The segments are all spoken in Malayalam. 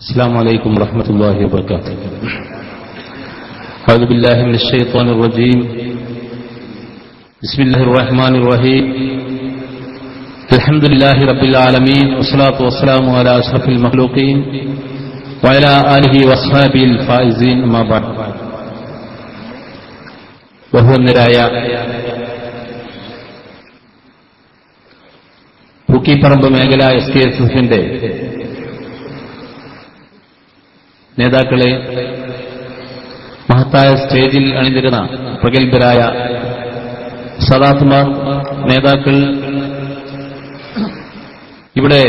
السلام علیکم ورحمۃ اللہ وبرکاتہ۔ اعوذ باللہ من الشیطان الرجیم۔ بسم اللہ الرحمن الرحیم۔ الحمد لله رب العالمین، والصلاة والسلام على اشرف المخلوقین وعلى آلہ واصحابہ الفائزین ما بعد۔ وهو النرایا പൂക്കി പറമ്പ് മേഖല എസ് കെ എസ് നേതാക്കളെ മഹത്തായ സ്റ്റേജിൽ അണിനിരുന്ന പ്രഗത്ഭരായ സദാത്മാർ നേതാക്കൾ ഇവിടെ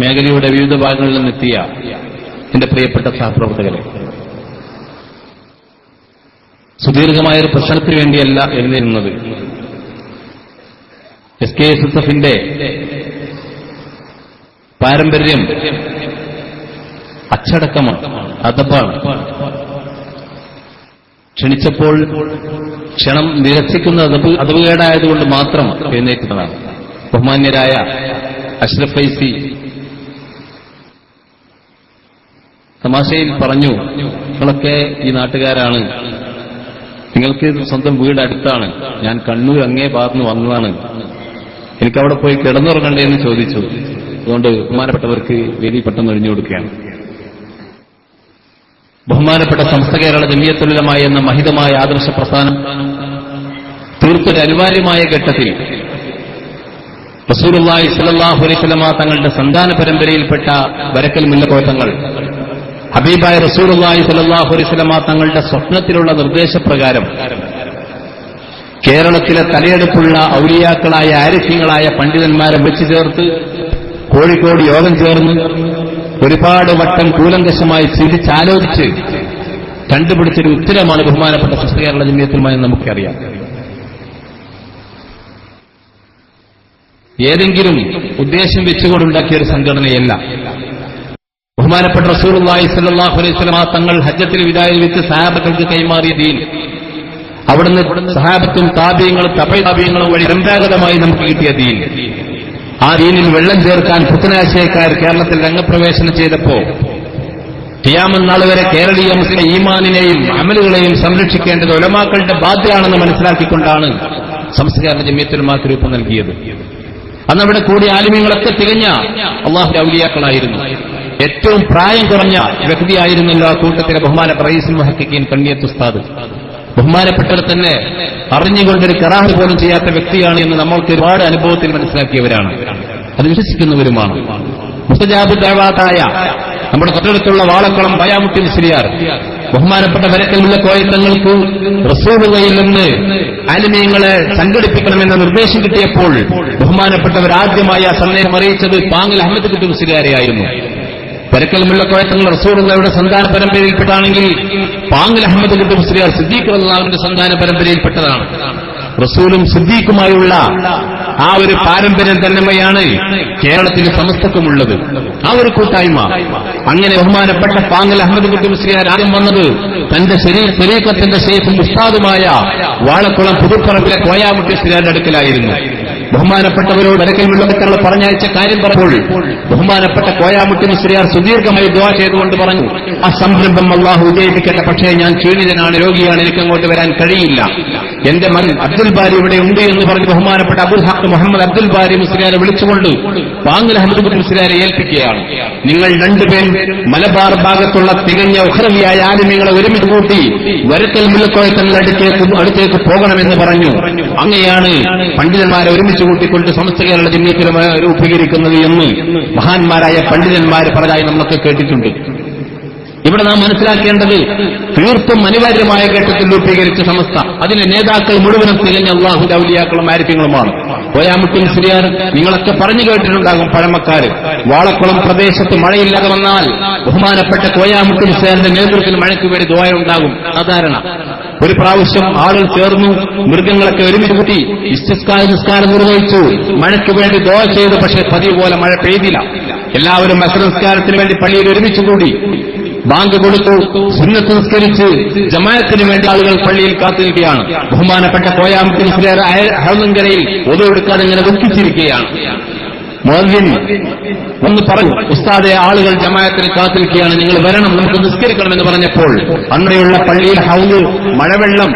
മേഖലയുടെ വിവിധ ഭാഗങ്ങളിൽ നിന്നെത്തിയ എന്റെ പ്രിയപ്പെട്ട സഹപ്രവർത്തകരെ. സുദീർഘമായ ഒരു പ്രശ്നത്തിന് വേണ്ടിയല്ല എഴുന്നിരുന്നത്. എസ് കെ എസ് എസ് എഫിന്റെ പാരമ്പര്യം അച്ചടക്കമാണ്. അതപ്പാണ്. ക്ഷണിച്ചപ്പോൾ ക്ഷണം നിരസിക്കുന്ന അതപ് അതവുകേടായതുകൊണ്ട് മാത്രം എഴുന്നേറ്റതാണ്. ബഹുമാന്യരായ അഷ്റഫ് ഫൈസി തമാശയിൽ പറഞ്ഞു നിങ്ങളൊക്കെ ഈ നാട്ടുകാരാണ്. നിങ്ങൾക്ക് സ്വന്തം വീട് അടുത്താണ്. ഞാൻ കണ്ണൂർ അങ്ങേ ഭാഗത്തുനിന്ന് വന്നതാണ്. എനിക്കവിടെ പോയി കിടന്നുറങ്ങണ്ടേ എന്ന് ചോദിച്ചു. അതുകൊണ്ട് ബഹുമാനപ്പെട്ടവർക്ക് വേദി പെട്ടെന്ന് ഒഴിഞ്ഞു കൊടുക്കുകയാണ്. ബഹുമാനപ്പെട്ട സംസ്ഥ കേരള ജമിയത്തുലമായി എന്ന മഹിതമായ ആദർശ പ്രസ്ഥാനം തീർത്തൊരു അനിവാര്യമായ ഘട്ടത്തിൽ റസൂലുള്ളാഹി സ്വല്ലല്ലാഹു അലൈഹി വസല്ലമ തങ്ങളുടെ സന്താന പരമ്പരയിൽപ്പെട്ട വരക്കൽ മുല്ലക്കോത്തങ്ങൾ ഹബീബായ റസൂലുള്ളാഹി സ്വല്ലല്ലാഹു അലൈഹി വസല്ലമ തങ്ങളുടെ സ്വപ്നത്തിലുള്ള നിർദ്ദേശപ്രകാരം കേരളത്തിലെ തലയെടുപ്പുള്ള ഔലിയാക്കളായ ആരിഫ്യങ്ങളായ പണ്ഡിതന്മാരെ വെച്ചു ചേർത്ത് കോഴിക്കോട് യോഗം ചേർന്ന് ഒരുപാട് വട്ടം കൂലങ്കശമായി ചിന്തിച്ചാലോചിച്ച് കണ്ടുപിടിച്ചൊരു ഉത്തരമാണ് ബഹുമാനപ്പെട്ട സിസ്റ്റർ കേരള ജമ്യത്തിലുമായി നമുക്കറിയാം. ഏതെങ്കിലും ഉദ്ദേശം വെച്ചുകൊണ്ടുണ്ടാക്കിയ ഒരു സംഘടനയല്ല. ബഹുമാനപ്പെട്ട റസൂർലായി സല്ലാഹു അലൈഹി സ്വലമ തങ്ങൾ ഹജ്ജത്തിൽ വിദായി വെച്ച് സഹാബക്കൾക്ക് കൈമാറിയ ദീൻ. അവിടുന്ന് സഹാബത്തും താപീയങ്ങളും തപയതാപീയങ്ങളും വഴി പരമ്പരാഗതമായി നമുക്ക് കിട്ടിയ ദീൻ. ആ ദീനിൽ വെള്ളം ചേർക്കാൻ പുത്തനാശയക്കാർ കേരളത്തിൽ രംഗപ്രവേശനം ചെയ്തപ്പോ തിയാമന്നാൾ വരെ കേരളീയ മുസ്ലിം ഈമാനിനെയും അമലുകളെയും സംരക്ഷിക്കേണ്ടത് ഒലമാക്കളുടെ ബാധ്യമാണെന്ന് മനസ്സിലാക്കിക്കൊണ്ടാണ് സംസ്കാര ജമ്യത്തിനുമാക്ക് രൂപം നൽകിയത്. അന്നവിടെ കൂടി ആലിമ്യങ്ങളൊക്കെ തികഞ്ഞ അള്ളാഹു ഔലിയാക്കളായിരുന്നു. ഏറ്റവും പ്രായം കുറഞ്ഞ വ്യക്തിയായിരുന്നല്ലോ ആ കൂട്ടത്തിലെ ബഹുമാന പ്രൈസിൻ മുഹക്കിൻ കണ്ണിയത്ത് ഉസ്താദ് ബഹുമാനപ്പെട്ടവർ തന്നെ അറിഞ്ഞുകൊണ്ടൊരു കറാഹ് പോലും ചെയ്യാത്ത വ്യക്തിയാണ് എന്ന് നമ്മൾക്ക് ഒരുപാട് അനുഭവത്തിൽ മനസ്സിലാക്കിയവരാണ്. അത് വിശ്വസിക്കുന്നവരുമാണ്. മുസ്തജാബ് ദേവാതായ നമ്മുടെ തൊട്ടടുത്തുള്ള വാളക്കുളം പയാമുട്ടി മുസ്ലിയാർ ബഹുമാനപ്പെട്ട വരക്കലുള്ള കോയത്തങ്ങൾക്ക് റസൂലുകയിൽ നിന്ന് ആലിമീയങ്ങളെ സംഘടിപ്പിക്കണമെന്ന നിർദ്ദേശം കിട്ടിയപ്പോൾ ബഹുമാനപ്പെട്ടവർ ആദ്യമായി ആ സന്ദേശം അറിയിച്ചത് പാങ്ങൽ അഹമ്മദ് കുട്ടി മുസ്ലിയാരെയായിരുന്നു. പരക്കൽ കോയത്തുള്ള റസൂറുള്ളവരുടെ സന്താന പരമ്പരയിൽപ്പെട്ടാണെങ്കിൽ പാങ്ങൽ അഹമ്മദ് കുട്ടി മുസ്ലിയാർ സിദ്ദീഖ് അള്ളാഹുവിന്റെ സന്താന പരമ്പരയിൽപ്പെട്ടതാണ്. റസൂലും സിദ്ദീഖുമായുള്ള ആ ഒരു പാരമ്പര്യം തന്നെയാണ് കേരളത്തിൽ സമസ്തക്കുമുള്ളത്. ആ ഒരു കൂട്ടായ്മ. അങ്ങനെ ബഹുമാനപ്പെട്ട പാങ്ങൽ അഹമ്മദ് കുട്ടി മുസ്ലിയാർ ആദ്യം വന്നത് തന്റെ ശരീരത്തിന്റെ ശേഷം ഉസ്താദുമായ വാഴക്കുളം പുതുപ്പറമ്പിലെ കോയാമുട്ടി മുസ്ലിയാരുടെ അടുക്കലായിരുന്നു. ബഹുമാനപ്പെട്ടവരോട് വരക്കൽ മുള്ളക്കത്തങ്ങൾ പറഞ്ഞയച്ച കാര്യം പറഞ്ഞപ്പോൾ ബഹുമാനപ്പെട്ട കോയാമുട്ടി മുസ്ലിയാർ സുദീർഘമായി ദ്വാ ചെയ്തുകൊണ്ട് പറഞ്ഞു ആ സംരംഭം അള്ളാഹു വിജയിപ്പിക്കട്ടെ പക്ഷേ ഞാൻ ക്ഷീണിതനാണ് രോഗിയാണ് എനിക്ക് അങ്ങോട്ട് വരാൻ കഴിയില്ല. എന്റെ മകൻ അബ്ദുൽ ബാരി ഇവിടെ ഉണ്ട് എന്ന് പറഞ്ഞ് ബഹുമാനപ്പെട്ട അബുൽ ഹക്ക് മുഹമ്മദ് അബ്ദുൽ ബാരി മുസ്ലിയാരെ വിളിച്ചുകൊണ്ട് പാങ്ങൽ അഹമ്മദ് മുസ്ലിയാരെ ഏൽപ്പിക്കുകയാണ്. നിങ്ങൾ രണ്ടുപേരും മലബാർ ഭാഗത്തുള്ള തികഞ്ഞ ഉഹ്രവിയായ ആലിമ്യങ്ങളെ ഒരുമിച്ച് കൂട്ടി വരക്കൽ മുല്ലക്കോയത്തങ്ങളുടെ അടുത്തേക്ക് അടുത്തേക്ക് പോകണമെന്ന് പറഞ്ഞു. അങ്ങനെയാണ് പണ്ഡിതന്മാരെ ഒരുമിച്ച് കൂട്ടിക്കൊണ്ട് സമസ്ത കേരള ജമ്യത്തിലും രൂപീകരിക്കുന്നത് എന്ന് മഹാന്മാരായ പണ്ഡിതന്മാർ പറഞ്ഞായി നമ്മളൊക്കെ കേട്ടിട്ടുണ്ട്. ഇവിടെ നാം മനസ്സിലാക്കേണ്ടത് തീർത്തും അനിവാര്യമായ ഘട്ടത്തിൽ രൂപീകരിച്ച സമസ്ത. അതിന്റെ നേതാക്കൾ മുഴുവനും തികഞ്ഞ അള്ളാഹു ഔലിയാക്കളും ആരിഫ്യങ്ങളുമാണ്. ഓയാമുട്ടിൻ സിരിയാർ നിങ്ങളൊക്കെ പറഞ്ഞു കേട്ടിട്ടുണ്ടാകും പഴമക്കാർ വാളക്കുളം പ്രദേശത്ത് മഴയില്ലാതെ വന്നാൽ ബഹുമാനപ്പെട്ട കോയാമുട്ടിൻ സിയാറിന്റെ നേതൃത്വത്തിൽ മഴയ്ക്ക് വേണ്ടി ദ്വായുണ്ടാകും സാധാരണ ഒരു പ്രാവശ്യം ആളുകൾ ചേർന്നു മൃഗങ്ങളൊക്കെ ഒരുമിച്ച് കൂട്ടി ഇസ്തിസ്കാര നിസ്കാരം നിർവഹിച്ചു. മഴയ്ക്ക് വേണ്ടി ദോഹ ചെയ്തു പക്ഷേ പതിവ് പോലെ മഴ പെയ്തില്ല. എല്ലാവരും അസംസ്കാരത്തിന് വേണ്ടി പള്ളിയിൽ ഒരുമിച്ച് കൂടി. ബാങ്ക് കൊടുത്തു സുന്നത്ത് നിസ്കരിച്ച് ജമായത്തിന് വേണ്ടി ആളുകൾ പള്ളിയിൽ കാത്തു നിൽക്കുകയാണ്. ബഹുമാനപ്പെട്ട കോയാമത്തിന് ഹളങ്കരയിൽ ഒതുവെടുക്കാതെ ഇങ്ങനെ ദുഃഖിച്ചിരിക്കുകയാണ്. മോദിൻ ഒന്ന് പറഞ്ഞു ഉസ്താദെ ആളുകൾ ജമായത്തിന് കാത്തിരിക്കുകയാണ്. നിങ്ങൾ വരണം നമുക്ക് നിസ്കരിക്കണം എന്ന് പറഞ്ഞപ്പോൾ അന്നയുള്ള പള്ളിയിൽ ഹൗൽ മഴവെള്ളം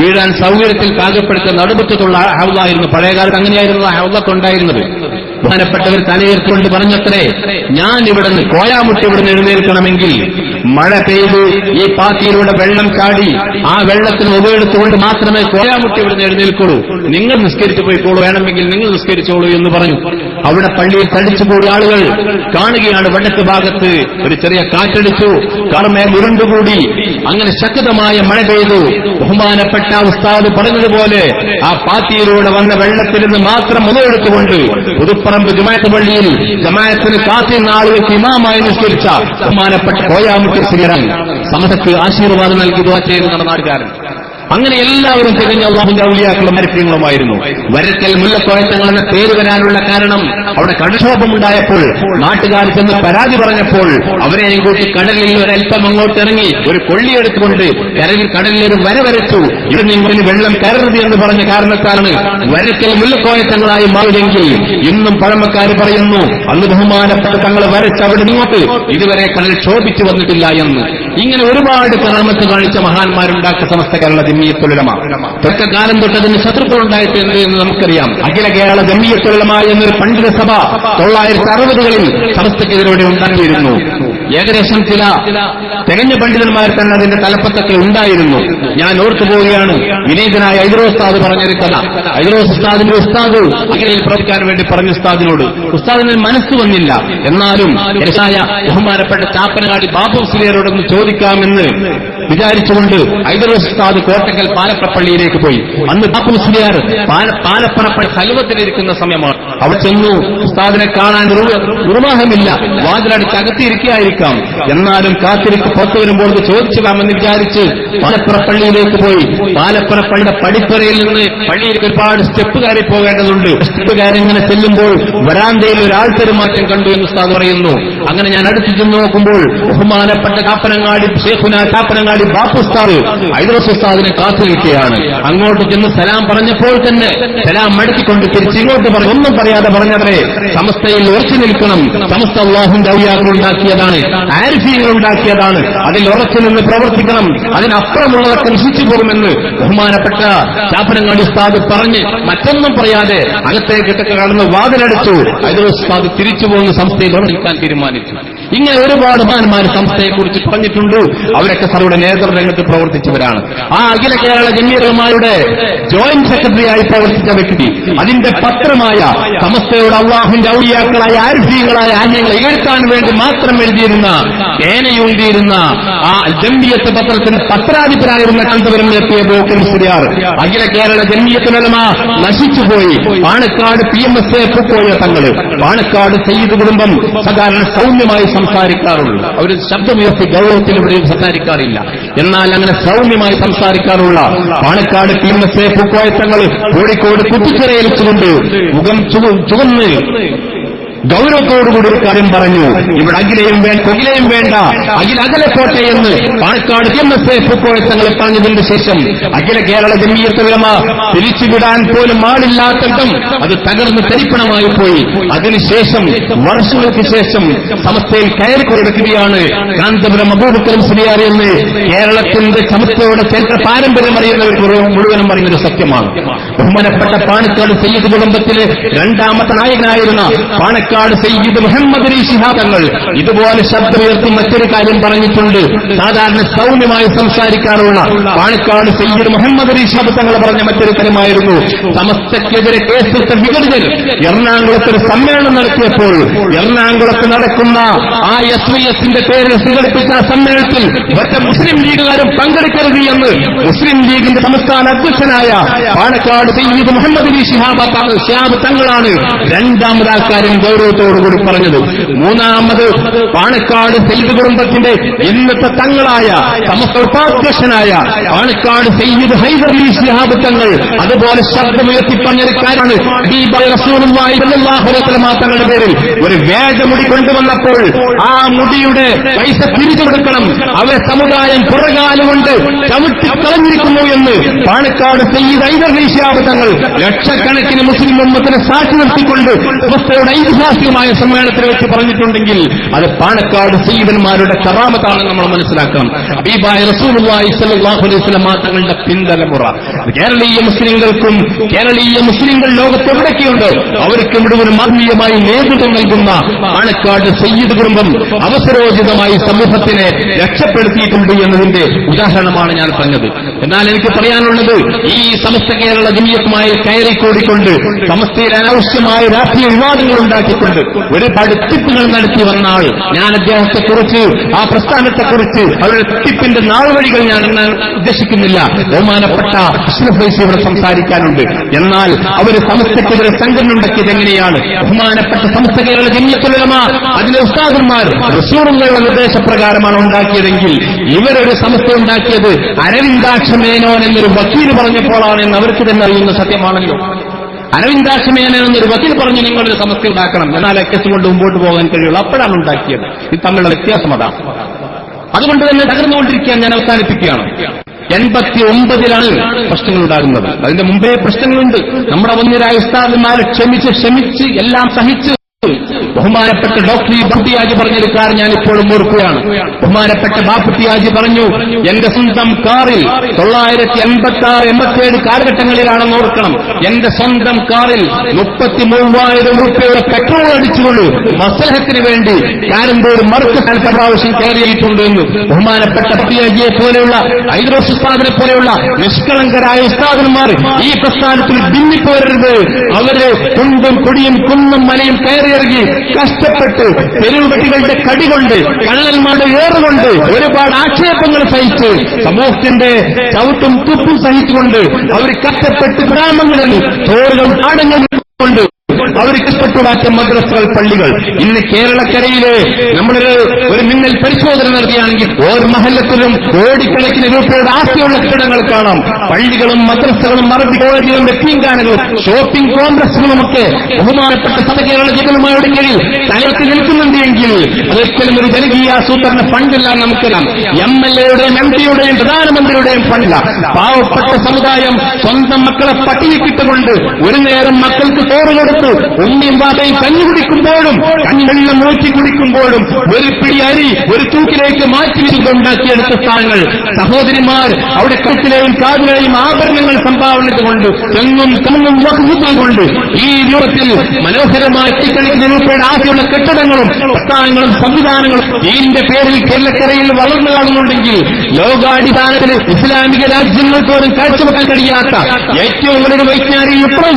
വീഴാൻ സൗകര്യത്തിൽ പാകപ്പെടുത്തുന്ന നടുമുറ്റത്തുള്ള ഹൗലായിരുന്നു പഴയകാലത്ത് അങ്ങനെയായിരുന്നു ആ ഹൗലൊക്കെ ഉണ്ടായിരുന്നത്. ബഹുമാനപ്പെട്ടവർ തലയേർത്തുകൊണ്ട് പറഞ്ഞത്രേ ഞാൻ ഇവിടുന്ന് കോയാമുട്ട് ഇവിടുന്ന് എഴുന്നേൽക്കണമെങ്കിൽ മഴ പെയ്ത് ഈ പാത്തിയിലൂടെ വെള്ളം ചാടി ആ വെള്ളത്തിന് ഉപയോഗിച്ചുകൊണ്ട് മാത്രമേ കോയാമുട്ടി ഇവിടുന്ന് എഴുന്നേൽക്കുള്ളൂ. നിങ്ങൾ നിസ്കരിച്ചു പോയിക്കോളൂ. വേണമെങ്കിൽ നിങ്ങൾ നിസ്കരിച്ചോളൂ എന്ന് പറഞ്ഞു. അവിടെ പള്ളിയിൽ തടിച്ചുകൂടി ആളുകൾ കാണുകയാണ് വടക്ക് ഭാഗത്ത്. ഒരു ചെറിയ കാറ്റടിച്ചു. കർമ്മേ ഉരുണ്ടുകൂടി. അങ്ങനെ ശക്തമായ മഴ പെയ്തു. ബഹുമാനപ്പെട്ട ഉസ്താദ് പറഞ്ഞതുപോലെ ആ പാത്തിയിലൂടെ വന്ന വെള്ളത്തിൽ നിന്ന് മാത്രം മുതലെടുത്തുകൊണ്ട് പുതുപ്പറമ്പ് ജമായത്ത് പള്ളിയിൽ ജമായത്തിന് കാത്തിരുന്ന ആളുകൾക്ക് ഇമാമായി നിസ്കരിച്ച ബഹുമാനപ്പെട്ട കോയാമുട്ടി സിംഗരൻ സമതക്ക് ആശീർവാദം നൽകി ദുവാ ചെയ്ത് നടന്ന അങ്ങനെ എല്ലാവരും തികഞ്ഞ അള്ളാഹുന്റെ ഔലിയാക്കളും മരിപ്പീങ്ങളുമായിരുന്നു വരക്കൽ എന്ന പേര് വരാനുള്ള കാരണം അവിടെ കടക്ഷോഭമുണ്ടായപ്പോൾ നാട്ടുകാർ ചെന്ന് പരാതി പറഞ്ഞപ്പോൾ അവരെ കൂട്ടി കടലിൽ ഒരൽപ്പം അങ്ങോട്ട് ഇറങ്ങി ഒരു കൊള്ളിയെടുത്തുകൊണ്ട് കരയിൽ കടലിൽ ഒരു വര വരച്ചു. ഇവിടുന്ന് വെള്ളം കയറരുത് എന്ന് പറഞ്ഞ കാരണത്താണ് വരക്കൽ മുല്ലക്കോയത്തങ്ങളായി മാറിയെങ്കിൽ ഇന്നും പഴമക്കാർ പറയുന്നു അന്ന് ബഹുമാനപ്പെട്ട തങ്ങൾ വരച്ച് അവിടെ ഇങ്ങോട്ട് ഇതുവരെ കടൽ ക്ഷോഭിച്ചു വന്നിട്ടില്ല എന്ന്. ഇങ്ങനെ ഒരുപാട് കർമ്മത്ത് കാണിച്ച മഹാന്മാരുണ്ടാക്കിയ സമസ്ത കേരള ജമ്മിയത്തുലമ തുടക്കകാലം തൊട്ട് അതിന് ശത്രുക്കളുണ്ടായിട്ട് എന്ത് എന്ന് നമുക്കറിയാം. അഖില കേരള ജമ്മിയത്തുലമ എന്നൊരു പണ്ഡിത സഭ തൊള്ളായിരത്തി അറുപതുകളിൽ സമസ്തക്കെതിരോടെ ഉണ്ടാക്കിയിരുന്നു. ഏകദേശം ചില തികഞ്ഞ പണ്ഡിതന്മാർ തന്നെ അതിന്റെ തലപ്പത്തൊക്കെ ഉണ്ടായിരുന്നു. ഞാൻ ഓർത്തു പോവുകയാണ്. വിനീതനായ ഐദ്രോസ്താദ് പറഞ്ഞൊരു കഥ. ഐദ്രോസ് ഉസ്താദിന്റെ ഉസ്താദ്. അങ്ങനെ പ്രവർത്തിക്കാൻ വേണ്ടി പറഞ്ഞു ഉസ്താദിനോട് ഉസ്താദിന് മനസ്സ് വന്നില്ല. എന്നാലും ബഹുമാനപ്പെട്ട ചാപ്പനങ്ങാടി ബാബു സുലിയറോടൊന്ന് ചോദിക്കാമെന്ന് വിചാരിച്ചുകൊണ്ട് ഐദറോസ് ഉസ്താദ് കോട്ടക്കൽ പാലപ്പറപ്പള്ളിയിലേക്ക് പോയി. അന്ന് ബാപ്പു മുസ്ലിയാർ പാലപ്പറപ്പള്ളി സലുവത്തിലിരിക്കുന്ന സമയമാണ്. അവിടെ ചെന്നു ഉസ്താദിനെ കാണാൻ നിർവാഹമില്ല. വാതിലടിച്ച് അകത്തിരിക്കുകയായിരിക്കാം എന്നാലും കാത്തിരിക്ക് പുറത്തു വരുമ്പോൾ ചോദിച്ചു ചോദിച്ചുകാമെന്ന് വിചാരിച്ച് പാലപ്പറപ്പള്ളിയിലേക്ക് പോയി. പാലപ്പറപ്പള്ളിയുടെ പടിപ്പുരയിൽ നിന്ന് പള്ളിയിലേക്ക് ഒരുപാട് സ്റ്റെപ്പ് കയറി പോകേണ്ടതുണ്ട്. സ്റ്റെപ്പ് കയറി ഇങ്ങനെ ചെല്ലുമ്പോൾ വരാന്തയിൽ ഒരാൾ പെരുമാറ്റം കണ്ടു എന്ന് ഉസ്താദ് പറയുന്നു. അങ്ങനെ ഞാൻ അടുത്ത് ചെന്ന് നോക്കുമ്പോൾ ബഹുമാനപ്പെട്ട കാപ്പനങ്ങാടി ഷേഖുന കാപ്പനങ്ങാടി ബാപ്പു ഉസ്താദ് ഐദ്രോസ് ഉസ്താദിനെ കാത്തിരിക്കുകയാണ് അങ്ങോട്ട് ചെന്ന് സലാം പറഞ്ഞപ്പോൾ തന്നെ സലാം മടക്കിക്കൊണ്ട് തിരിച്ച് ഇങ്ങോട്ട് പറഞ്ഞു. ഒന്നും പറയാതെ പറഞ്ഞവരെ സമസ്തയിൽ ഉറച്ചു നിൽക്കണം. സമസ്ത അള്ളാഹുന്റെ ഔയാകൾ ഉണ്ടാക്കിയതാണ് ആരിഫീങ്ങൾ ഉണ്ടാക്കിയതാണ്. അതിൽ ഉറച്ചു നിന്ന് പ്രവർത്തിക്കണം. അതിനപ്പുറമുള്ളതൊക്കെ നശിച്ചു പോകുമെന്ന് ബഹുമാനപ്പെട്ട ചാപ്പനങ്ങാടി ഉസ്താദ് പറഞ്ഞ് മറ്റൊന്നും പറയാതെ അകത്തേക്ക് കടന്ന് വാതിലടിച്ചു. ഉസ്താദ് തിരിച്ചു പോകുന്ന സംസ്ഥയിൽ നിൽക്കാൻ തീരുമാനിച്ചു. ഇങ്ങനെ ഒരുപാട് മഹാന്മാർ സംസ്ഥയെക്കുറിച്ച് പറഞ്ഞിട്ടുണ്ട്. അവരൊക്കെ സർവയുടെ നേതൃരംഗത്ത് പ്രവർത്തിച്ചവരാണ്. ആ അഖില കേരള ജമീറുമാരുടെ ജോയിന്റ് സെക്രട്ടറിയായി പ്രവർത്തിച്ച വ്യക്തി അതിന്റെ പത്രമായ സമസ്തയുടെ അള്ളാഹുന്റെ ഔലിയാക്കളായ ആരുഭീകളായ ആന്യങ്ങളെ ഏൽക്കാൻ വേണ്ടി മാത്രം എഴുതിയിരുന്ന ഏനയുണ്ടിയിരുന്ന ആ ജമ്മിയത്ത് പത്രത്തിന് പത്രാധിപരായിരുന്ന കണ്ടവരും എത്തിയ ബോക്കൻ മുസ്ലിയാർ അഖില കേരള ജമ്മിയത്തിനലമ നശിച്ചുപോയി. Panakkad P M S A Pookoya Thangal Panakkad Sayyid കുടുംബം സാധാരണ സൗമ്യമായി സംസാരിക്കാറുള്ളൂ. അവർ ശബ്ദമുയർത്തി ഗൗരവത്തിൽ ഇവിടെയും സംസാരിക്കാറില്ല. എന്നാൽ അങ്ങനെ സൗമ്യമായി സംസാരിക്കാറുള്ള Panakkad T M S A Pookoyathangal Kozhikode കുട്ടിച്ചിറയിച്ചുകൊണ്ട് മുഖം ചുവന്ന് ഗൗരവത്തോടുകൂടി ഒരു കാര്യം പറഞ്ഞു. ഇവിടെ അഖിലയും വേണ്ട കൊകിലയും വേണ്ട. അഖില പോട്ടെ എന്ന് പാലക്കാട് എം എസ് എ തങ്ങൾ പറഞ്ഞതിന് ശേഷം അഖില കേരള ജമീയത്തുലമ തിരിച്ചുവിടാൻ പോലും ആളില്ലാത്തതും അത് തകർന്ന് തരിപ്പണമായി പോയി. അതിനുശേഷം വർഷങ്ങൾക്ക് ശേഷം സമസ്തയിൽ കയറി കൊടുക്കുകയാണ് കാന്തപുരം അബൂബക്കർ ശ്രീയാറി എന്ന് കേരളത്തിന്റെ സമസ്തയുടെ ചരിത്ര പാരമ്പര്യം അറിയുന്നവർ മുഴുവനും പറയുന്നൊരു സത്യമാണ്. ബഹുമാനപ്പെട്ട പാണക്കാട് സയ്യിദ് കുടുംബത്തിലെ രണ്ടാമത്തെ നായകനായിരുന്ന പാണക്കാട് സയ്യിദ് മുഹമ്മദ് അലി ശിഹാബങ്ങൾ ഇതുപോലെ ശബ്ദമുയർത്തി മറ്റൊരു കാര്യം പറഞ്ഞിട്ടുണ്ട്. സാധാരണ സൗമ്യമായി സംസാരിക്കാറുള്ള പാലക്കാട് സയ്യിദ് മുഹമ്മദ് അലി ശിഹാബ് തങ്ങൾ പറഞ്ഞ മറ്റൊരു കാര്യമായിരുന്നു. സമസ്തക്കെതിരെ കേസെടുത്ത വിഘടിതൻ എറണാകുളത്ത് ഒരു സമ്മേളനം നടത്തിയപ്പോൾ എറണാകുളത്ത് നടക്കുന്ന ആ എസ് വി എസിന്റെ പേരിൽ സംഘടിപ്പിച്ച സമ്മേളനത്തിൽ ഒറ്റ മുസ്ലിം ലീഗുകാരും പങ്കെടുക്കരുത് എന്ന് മുസ്ലിം ലീഗിന്റെ സംസ്ഥാന അധ്യക്ഷനായ പാലക്കാട് സയ്യിദ് മുഹമ്മദ് അലി ശിഹാബ് ശിഹാബ് തങ്ങളാണ് രണ്ടാമതാക്കാരും ഗൗരവത്തോടുകൂടി പറഞ്ഞത് മൂന്നാമത് പാണക്കാട് സെയ്ദ് കുടുംബത്തിന്റെ ഇന്നത്തെ തങ്ങളായ സമസ്ത ഉപാധ്യക്ഷനായ പാണക്കാട് സെയ്ദ് ഹൈദർ അലി ശിഹാബ് തങ്ങൾ അതുപോലെ ശബ്ദമുയർത്തി പറഞ്ഞൊരു വസല്ലമ തങ്ങളുടെ പേരിൽ ഒരു വേദമുടി കൊണ്ടുവന്നപ്പോൾ ആ മുടിയുടെ പൈസ തിരിച്ചു കൊടുക്കണം. അവരെ സമുദായം പുറകാലുകൊണ്ട് ചവിട്ടി കളഞ്ഞിരിക്കുന്നു എന്ന് പാണക്കാട് സയ്യിദ് അലി ശിഹാബ് തങ്ങൾ ലക്ഷക്കണക്കിന് മുസ്ലിം ഉമ്മത്തിനെ സാക്ഷി നിർത്തിക്കൊണ്ട് അവസ്ഥയുടെ ഐതിഹാസികമായ സമ്മേളനത്തിൽ വെച്ച് പറഞ്ഞിട്ടുണ്ടെങ്കിൽ അത് പാണക്കാട് സീവന്മാരുടെ കറാമത്താണ് നമ്മൾ മനസ്സിലാക്കണം. അബീബായ അലൈഹി വസല്ലമ തങ്ങളുടെ പിന്തലമുറ. കേരളീയ മുസ്ലിങ്ങൾക്കും കേരളീയ മുസ്ലിങ്ങൾ ലോകത്ത് എവിടെയൊക്കെയുണ്ട് അവർക്ക് മുഴുവനും ആത്മീയമായി നേതൃത്വം നൽകുന്ന പാണക്കാട് സയ്യിദ് കുടുംബം അവസരോചിതമായി സമൂഹത്തിനെ രക്ഷപ്പെടുത്തിയിട്ടുണ്ട് എന്നതിന്റെ ഉദാഹരണമാണ് ഞാൻ പറഞ്ഞത്. എന്നാൽ എനിക്ക് പറയാനുള്ളത് ഈ സമസ്ത കേരള ജമീയത്തുമായി കയറിക്കൂടിക്കൊണ്ട് സമസ്തയിൽ അനാവശ്യമായ രാഷ്ട്രീയ വിവാദങ്ങൾ ഉണ്ടാക്കിക്കൊണ്ട് ഒരു പഠിപ്പിപ്പുകൾ നടത്തി വന്ന ആൾ ഞാൻ അദ്ദേഹത്തെക്കുറിച്ച് ആ പ്രസ്ഥാനത്തെക്കുറിച്ച് അവരുടെ ടിപ്പിന്റെ നാൾവഴികൾ ഞാൻ ഉദ്ദേശിക്കുന്നില്ല. ബഹുമാനപ്പെട്ട അഷ്റഫ് ഫൈസി ഇവിടെ സംസാരിക്കാനുണ്ട്. എന്നാൽ അവർ സമസ്തക്കെതിരെ സംഘടന ഉണ്ടാക്കിയത് എങ്ങനെയാണ്? ബഹുമാനപ്പെട്ട സമസ്ത കേരള ജമീയത്തുലമ അതിലെ ഉസ്താദന്മാർ റസൂറുകളുടെ നിർദ്ദേശപ്രകാരമാണ് ഉണ്ടാക്കിയതെങ്കിൽ ഇവരൊരു സമസ്ത ഉണ്ടാക്കിയത് അരവിന്ദാക്ഷ മേനോൻ എന്നൊരു വക്കീൽ പറഞ്ഞപ്പോഴാണ് എന്ന് അവർക്ക് തന്നെ അറിയുന്ന സത്യമാണല്ലോ. അരവിന്ദാക്ഷ മേനോൻ എന്നൊരു വക്കീൽ പറഞ്ഞു നിങ്ങളൊരു സമസ്യ ഉണ്ടാക്കണം. എന്നാൽ എക്കസ് കൊണ്ട് മുമ്പോട്ട് പോകാൻ കഴിയുള്ളൂ. അപ്പോഴാണ് ഉണ്ടാക്കിയത്. ഇത് തമ്മിലുള്ള വ്യത്യാസം അതാണ് അതുകൊണ്ട് തന്നെ തകർന്നുകൊണ്ടിരിക്കാൻ ഞാൻ അവസാനിപ്പിക്കുകയാണ്. എൺപത്തി ഒമ്പതിലാണ് പ്രശ്നങ്ങൾ ഉണ്ടാകുന്നത് അതിന്റെ മുമ്പേ പ്രശ്നങ്ങളുണ്ട്. നമ്മുടെ മുന്നിലായ ഉസ്താദന്മാരെ ക്ഷമിച്ച് ക്ഷമിച്ച് എല്ലാം സഹിച്ച് ബഹുമാനപ്പെട്ട ഡോക്ടർ ബാപ്പുട്ടിയാജി പറഞ്ഞൊരു ഞാൻ ഇപ്പോഴും ഓർക്കുകയാണ്. ബഹുമാനപ്പെട്ട ബാപ്പുട്ടിയാജി പറഞ്ഞു എന്റെ സ്വന്തം കാറിൽ തൊള്ളായിരത്തി എൺപത്തി ആറ് എൺപത്തിയേഴ് കാലഘട്ടങ്ങളിലാണെന്ന് ഓർക്കണം. എന്റെ സ്വന്തം കാറിൽ മുപ്പത്തി മൂവായിരം രൂപയുടെ പെട്രോൾ അടിച്ചുകൊള്ളു. മസലഹത്തിന് വേണ്ടി കാരന്തൂർ മറുക്ക് പ്രാവശ്യം കയറിയിട്ടുണ്ട് എന്ന്. ബഹുമാനപ്പെട്ട പിയാജിയെ പോലെയുള്ള ഐദ്രോസ് ഉസ്താദിനെ പോലെയുള്ള നിഷ്കളങ്കരായ ഉസ്താദന്മാർ ഈ പ്രസ്ഥാനത്തിൽ ഭിന്നിപ്പോരരുത്. അവർ കുണ്ടും കൊടിയും കുന്നും മലയും കയറിയിറങ്ങി കഷ്ടപ്പെട്ട് തെരുവുപെട്ടികളുടെ കടികൊണ്ട് കള്ളന്മാരുടെ ഏറുകൊണ്ട് ഒരുപാട് ആക്ഷേപങ്ങൾ സഹിച്ച് സമൂഹത്തിന്റെ ചവിട്ടും തുപ്പും സഹിച്ചുകൊണ്ട് അവർ കഷ്ടപ്പെട്ട് ഗ്രാമങ്ങളിൽ തോറുകൾ പാടങ്ങൾ കൊണ്ട് അവർ കഷ്ടപ്പെടാത്ത മദ്രസകൾ പള്ളികൾ. ഇന്ന് കേരളക്കരയിൽ നമ്മളൊരു ഒരു മിന്നൽ പരിശോധന നടത്തിയാണെങ്കിൽ ഓരോ മഹല്ലത്തിലും കോടിക്കണക്കിന് രൂപയുടെ ആസ്തിയുള്ള കെട്ടിടങ്ങൾ കാണാം. പള്ളികളും മദ്രസകളും മറുപടി കോളേജുകളും വ്യക്തിങ്കാനകളും ഷോപ്പിംഗ് കോംപ്ലക്സുകളും ഒക്കെ ബഹുമാനപ്പെട്ട സഭ കേരള ജനങ്ങളുമായുടെ കീഴിൽ തലത്തിൽ നിൽക്കുന്നുണ്ട് എങ്കിൽ അതൊരിക്കലും ഒരു ജനകീയ ആസൂത്രണ ഫണ്ടില്ല നമുക്കെല്ലാം എം എൽ എയുടെയും എം പിയുടെയും പ്രധാനമന്ത്രിയുടെയും ഫണ്ടില്ല. പാവപ്പെട്ട സമുദായം സ്വന്തം മക്കളെ പട്ടിണിക്കിട്ടുകൊണ്ട് ഒരു നേരം മക്കൾക്ക് ചോറ് കൊടുത്ത് വാതയും കഞ്ഞി കുടിക്കുമ്പോഴും കഞ്ഞിവെള്ളം ഊറ്റി കുടിക്കുമ്പോഴും ഒരു പിടി അരി ഒരു തൂക്കിലേക്ക് മാറ്റി ഉണ്ടാക്കിയെടുത്ത സ്ഥാനങ്ങൾ സഹോദരിമാർ അവിടെ കത്തിലെയും കാതിലെയും ആഭരണങ്ങൾ സംഭാവന കൊണ്ട് തെങ്ങും തെങ്ങും വകുപ്പും കൊണ്ട് ഈ രൂപത്തിൽ മനോഹരമായ എത്തിക്കണക്കിന് രൂപയുടെ ആകെയുള്ള കെട്ടിടങ്ങളും പ്രസ്ഥാനങ്ങളും സംവിധാനങ്ങളും ഇതിന്റെ പേരിൽ കേരളക്കരയിൽ വളർന്നു കാണുന്നുണ്ടെങ്കിൽ ലോകാടിസ്ഥാനത്തിൽ ഇസ്ലാമിക രാജ്യങ്ങൾ പോലും കാഴ്ചവെക്കാൻ കഴിയാത്ത ഏറ്റവും വലിയ വൈജ്ഞാനിക വിപ്ലവം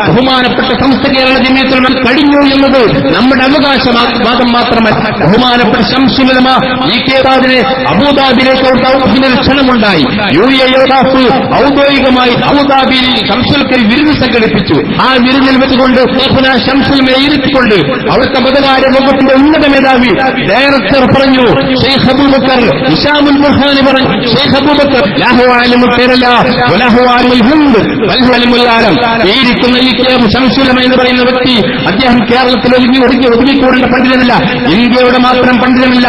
ബഹുമാനപ്പെട്ട സംസ്ഥ കേരള ജനത്തിൽ കഴിഞ്ഞു എന്നത് നമ്മുടെ അവകാശവാദം മാത്രമല്ല. ബഹുമാനപ്പെട്ട ശംസുലമ ഈ കേതാവിന് അബുദാബിയിലേക്ക് ദൗത്യത്തിന് ക്ഷണമുണ്ടായി യു എ യോദാഫ് ഔദ്യോഗികമായി അബുദാബിയിൽ ശംസുൽക്കൽ വിരുന്ന് സംഘടിപ്പിച്ചു. ആ വിരുന്നിൽ വെച്ചുകൊണ്ട് ശംസുൽമെ ഇരുത്തിക്കൊണ്ട് അവിടുത്തെ മതകാര്യ വകുപ്പിന്റെ ഉന്നത മേധാവി ഡയറക്ടർ പറഞ്ഞു ഷെയ്ഖ് അബൂബക്കർ ഇഷാമുൽ ബുർഹാനി പറഞ്ഞു ഷെയ്ഖ് അബൂബക്കർ ലാഹുവാലും പേരല്ല ആലിമുൽ ഹിന്ദ് ഈ ശംസുലമ എന്ന് പറയുന്ന വ്യക്തി അദ്ദേഹം കേരളത്തിൽ ഒരുങ്ങി ഒരുങ്ങി ഒതുങ്ങിക്കൂടേണ്ട പണ്ഡിതനല്ല. ഇന്ത്യയുടെ മാത്രം പണ്ഡിതനല്ല.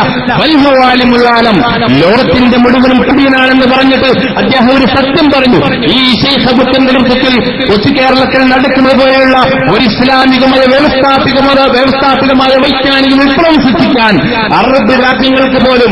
ആലം ലോകത്തിന്റെ മുഴുവനും പണ്ഡിതനാണെന്ന് പറഞ്ഞിട്ട് അദ്ദേഹം ഒരു സത്യം പറഞ്ഞു. ഈ അബുക്കന്റെ നേതൃത്വത്തിൽ കൊച്ചു കേരളത്തിൽ നടക്കുന്നത് പോലെയുള്ള ഒരു ഇസ്ലാമികമായ വ്യവസ്ഥാപികമായ വ്യവസ്ഥാപികമായ വൈജ്ഞാനിക വിപ്ലവം സൃഷ്ടിക്കാൻ അറബ് രാജ്യങ്ങൾക്ക് പോലും